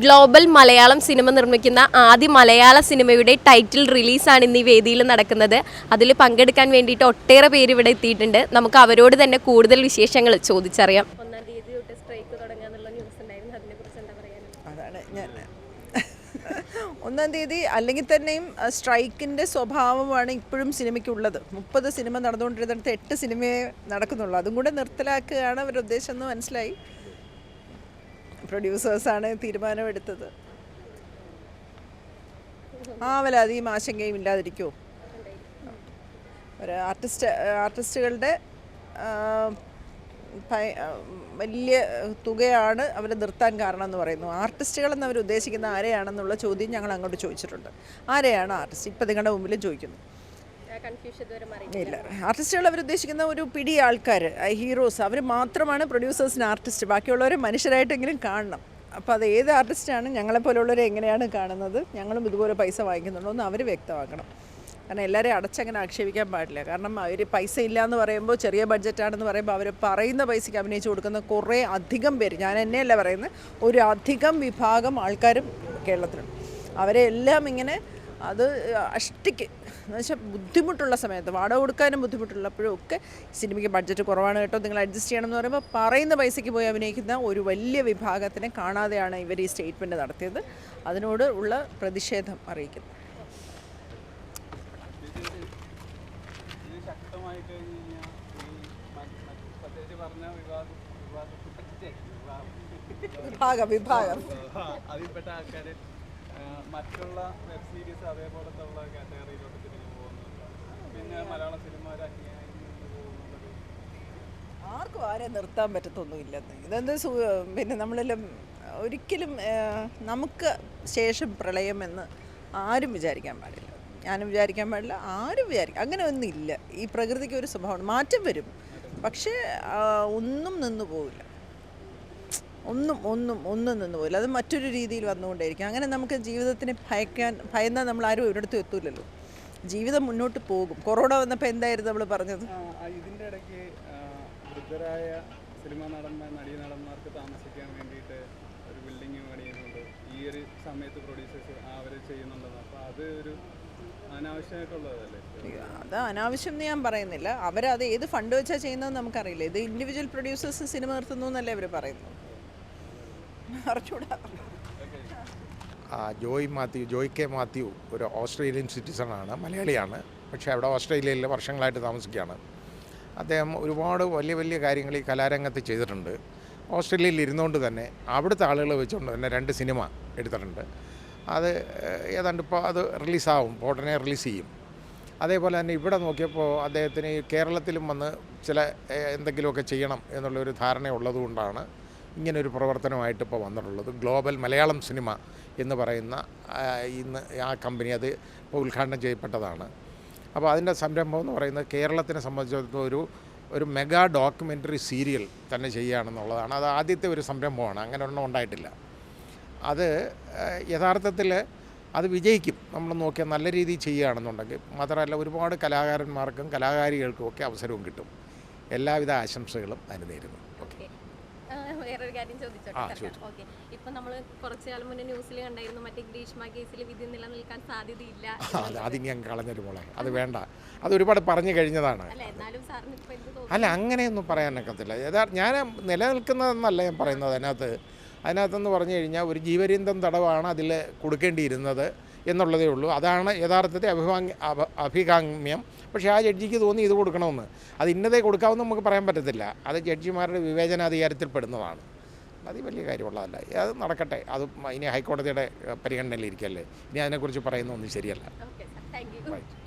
Global Malayalam cinema നിർമ്മിക്കുന്ന ആദ്യ മലയാള സിനിമയുടെ ടൈറ്റിൽ റിലീസാണ് ഇന്ന് ഈ വേദിയിൽ നടക്കുന്നത്. അതിൽ പങ്കെടുക്കാൻ വേണ്ടിയിട്ട് ഒട്ടേറെ പേര് ഇവിടെ എത്തിയിട്ടുണ്ട്. നമുക്ക് അവരോട് തന്നെ കൂടുതൽ വിശേഷങ്ങൾ ചോദിച്ചറിയാം. അതാണ് ഞാൻ ഒന്നാം തീയതി അല്ലെങ്കിൽ തന്നെയും സ്ട്രൈക്കിന്റെ സ്വഭാവമാണ് ഇപ്പോഴും സിനിമയ്ക്കുള്ളത്. മുപ്പത് സിനിമ നടന്നുകൊണ്ടിരുന്നിടത്ത് എട്ട് സിനിമയെ നടക്കുന്നുള്ളൂ. അതും കൂടെ നിർത്തലാക്കുകയാണ് അവരുടെ ഉദ്ദേശം എന്ന് മനസ്സിലായി. പ്രൊഡ്യൂസേഴ്സാണ് തീരുമാനമെടുത്തത്. ആ വല്ല അധികം ആശങ്കയും ഇല്ലാതിരിക്കുമോ ഒരു ആർട്ടിസ്റ്റ് ആർട്ടിസ്റ്റുകളുടെ വലിയ തുകയാണ് അവരെ നിർത്താൻ കാരണം എന്ന് പറയുന്നു. ആർട്ടിസ്റ്റുകളെന്ന് അവർ ഉദ്ദേശിക്കുന്ന ആരെയാണെന്നുള്ള ചോദ്യം ഞങ്ങൾ അങ്ങോട്ട് ചോദിച്ചിട്ടുണ്ട്. ആരെയാണ് ആർട്ടിസ്റ്റ്? ഇപ്പം നിങ്ങളുടെ മുമ്പിലും ചോദിക്കുന്നു. ഇല്ല. ആർട്ടിസ്റ്റുകൾ അവർ ഉദ്ദേശിക്കുന്ന ഒരു പിടി ആൾക്കാർ ഹീറോസ് അവർ മാത്രമാണ് പ്രൊഡ്യൂസേഴ്സിന് ആർട്ടിസ്റ്റ് ബാക്കിയുള്ളവരെ മനുഷ്യരായിട്ടെങ്കിലും കാണണം. അപ്പോൾ അത് ഏത് ആർട്ടിസ്റ്റാണ് ഞങ്ങളെപ്പോലുള്ളവരെ എങ്ങനെയാണ് കാണുന്നത് ഞങ്ങളും ഇതുപോലെ പൈസ വാങ്ങിക്കുന്നുണ്ടോ എന്ന് അവർ വ്യക്തമാക്കണം. കാരണം എല്ലാവരെയും അടച്ചങ്ങനെ ആക്ഷേപിക്കാൻ പാടില്ല. കാരണം അവർ പൈസ ഇല്ല എന്ന് പറയുമ്പോൾ ചെറിയ ബഡ്ജറ്റാണെന്ന് പറയുമ്പോൾ അവർ പറയുന്ന പൈസയ്ക്ക് അഭിനയിച്ച് കൊടുക്കുന്ന കുറേ അധികം പേര് ഞാൻ എന്നെയല്ല പറയുന്നത് ഒരു അധികം വിഭാഗം ആൾക്കാരും കേരളത്തിലുണ്ട്. അവരെ എല്ലാം ഇങ്ങനെ അത് അഷ്ടിക്ക് എന്ന് വെച്ചാൽ ബുദ്ധിമുട്ടുള്ള സമയത്ത് വാടക കൊടുക്കാനും ബുദ്ധിമുട്ടുള്ളപ്പോഴും ഒക്കെ സിനിമയ്ക്ക് ബഡ്ജറ്റ് കുറവാണ് കേട്ടോ നിങ്ങൾ അഡ്ജസ്റ്റ് ചെയ്യണം എന്ന് പറയുമ്പോൾ പറയുന്ന പൈസയ്ക്ക് പോയി അഭിനയിക്കുന്ന ഒരു വലിയ വിഭാഗത്തിനെ കാണാതെയാണ് ഇവർ ഈ സ്റ്റേറ്റ്മെന്റ് നടത്തിയത് അതിനോട് ഉള്ള പ്രതിഷേധം അറിയിക്കുന്നു വിഭാഗം വിഭാഗം അതിൽപ്പെട്ട മറ്റുള്ള വെബ് സീരീസ് അതേപോലത്തെ ഉള്ള കാറ്റഗറിയിലോട്ട് തിരിഞ്ഞു പോകുന്നുണ്ട്. പിന്നെ മലയാള സിനിമ ആർക്കും ആരെ നിർത്താൻ പറ്റത്തൊന്നുമില്ലെന്ന്. ഇതെന്ത് പിന്നെ നമ്മളെല്ലാം ഒരിക്കലും നമുക്ക് ശേഷം പ്രളയമെന്ന് ആരും വിചാരിക്കാൻ പാടില്ല. ഞാനും വിചാരിക്കാൻ പാടില്ല ആരും വിചാരിക്കും അങ്ങനെ ഒന്നുമില്ല ഈ പ്രകൃതിക്ക് ഒരു സ്വഭാവമാണ് മാറ്റം വരും. പക്ഷേ ഒന്നും നിന്നു പോവില്ല. ഒന്നും ഒന്നും ഒന്നും നിന്ന് പോയില്ല അത് മറ്റൊരു രീതിയിൽ വന്നുകൊണ്ടേയിരിക്കും. അങ്ങനെ നമുക്ക് ജീവിതത്തിനെ ഭയക്കാൻ ഭയന്നാൽ നമ്മൾ ആരും ഒരിടത്തും എത്തൂലല്ലോ ജീവിതം മുന്നോട്ട് പോകും. കൊറോണ വന്നപ്പോൾ എന്തായിരുന്നു നമ്മൾ പറഞ്ഞത്? ഇതിന്റെ ഇടയ്ക്ക് വൃദ്ധരായ സിനിമാ നടന്മാർ നടീ നടന്മാർക്ക് താമസിക്കാൻ വേണ്ടിയിട്ട് ഒരു ബിൽഡിംഗ് പണിയുന്നുണ്ട്. ഈ ഒരു സമയത്ത് പ്രൊഡ്യൂസേഴ്സ് അവർ ചെയ്യുന്നുണ്ടെന്ന്. അപ്പോൾ അത് ഒരു അത് അനാവശ്യം എന്ന് ഞാൻ പറയുന്നില്ല. അവരത് ഏത് ഫണ്ട് വെച്ചാൽ ചെയ്യുന്നതെന്ന് നമുക്കറിയില്ല. ഇത് ഇൻഡിവിജ്വൽ പ്രൊഡ്യൂസേഴ്സ് സിനിമ നിർത്തുന്നു എന്നല്ലേ അവർ പറയുന്നത്? ആ, ജോയ് മാത്യു ജോയ് കെ മാത്യു ഒരു ഓസ്ട്രേലിയൻ സിറ്റിസണാണ് മലയാളിയാണ്. പക്ഷേ അവിടെ ഓസ്ട്രേലിയയിൽ വർഷങ്ങളായിട്ട് താമസിക്കുകയാണ്. അദ്ദേഹം ഒരുപാട് വലിയ വലിയ കാര്യങ്ങൾ ഈ കലാരംഗത്ത് ചെയ്തിട്ടുണ്ട്. ഓസ്ട്രേലിയയിൽ ഇരുന്നുകൊണ്ട് തന്നെ അവിടുത്തെ ആളുകളെ വെച്ചുകൊണ്ട് തന്നെ രണ്ട് സിനിമ എടുത്തിട്ടുണ്ട്. അത് ഏതാണ്ട് ഇപ്പോൾ അത് റിലീസാവും ഉടനെ റിലീസ് ചെയ്യും. അതേപോലെ തന്നെ ഇവിടെ നോക്കിയപ്പോൾ അദ്ദേഹത്തിന് കേരളത്തിലും വന്ന് ചില എന്തെങ്കിലുമൊക്കെ ചെയ്യണം എന്നുള്ളൊരു ധാരണ ഉള്ളതുകൊണ്ടാണ് ഇങ്ങനൊരു പ്രവർത്തനമായിട്ട് ഇപ്പോൾ വന്നിട്ടുള്ളത്. ഗ്ലോബൽ മലയാളം സിനിമ എന്ന് പറയുന്ന ഇന്ന് ആ കമ്പനി അത് ഇപ്പോൾ ഉദ്ഘാടനം ചെയ്യപ്പെട്ടതാണ്. അപ്പോൾ അതിന്റെ സംരംഭം എന്ന് പറയുന്നത് കേരളത്തിനെ സംബന്ധിച്ചിടത്തോളം ഒരു ഒരു മെഗാ ഡോക്യുമെന്ററി സീരിയൽ തന്നെ ചെയ്യുകയാണെന്നുള്ളതാണ്. അത് ആദ്യത്തെ ഒരു സംരംഭമാണ്. അങ്ങനെ ഒരെണ്ണം ഉണ്ടായിട്ടില്ല. അത് യഥാർത്ഥത്തിൽ അത് വിജയിക്കും. നമ്മൾ നോക്കിയാൽ നല്ല രീതിയിൽ ചെയ്യുകയാണെന്നുണ്ടെങ്കിൽ മാത്രമല്ല ഒരുപാട് കലാകാരന്മാർക്കും കലാകാരികൾക്കും ഒക്കെ അവസരവും കിട്ടും. എല്ലാവിധ ആശംസകളും അതിന് നേരുന്നു. ഓക്കെ വേറൊരു കാര്യം ചോദിച്ചോട്ടെ. ചോദിച്ചോ. ഓക്കെ. ഇപ്പൊ നമ്മൾ കുറച്ചു കാലം മുന്നേ ന്യൂസിൽ കണ്ടായിരുന്നു മറ്റേ ഗ്രീഷ്മ കേസിൽ വിധി നിലനിൽക്കാൻ സാധ്യതയില്ല അത് അതിങ്ങനെ കളഞ്ഞൊരു മോളെ. അത് വേണ്ട. അത് ഒരുപാട് പറഞ്ഞു കഴിഞ്ഞതാണ്. അല്ല അങ്ങനെയൊന്നും പറയാനൊക്കത്തില്ല യഥാർത്ഥ ഞാൻ നിലനിൽക്കുന്നതെന്നല്ല ഞാൻ പറയുന്നത്. അതിനകത്ത് അതിനകത്തെന്ന് പറഞ്ഞു കഴിഞ്ഞാൽ ഒരു ജീവരീന്തം തടവാണ് അതിൽ കൊടുക്കേണ്ടിയിരുന്നത്. എന്നുള്ളതേ ഉള്ളൂ. അതാണ് യഥാർത്ഥത്തെ അഭിമാങ് അഭികാമ്യം. പക്ഷേ ആ ജഡ്ജിക്ക് തോന്നി ഇത് കൊടുക്കണമെന്ന്. അത് ഇന്നതേ കൊടുക്കാമെന്ന് നമുക്ക് പറയാൻ പറ്റത്തില്ല. അത് ജഡ്ജിമാരുടെ വിവേചനാധികാരത്തിൽ പെടുന്നതാണ് അത് വലിയ കാര്യമുള്ളതല്ല. അത് നടക്കട്ടെ. അത് ഇനി ഹൈക്കോടതിയുടെ പരിഗണനയിലിരിക്കല്ലേ. ഇനി അതിനെക്കുറിച്ച് പറയുന്നതൊന്നും ശരിയല്ല. Thank you.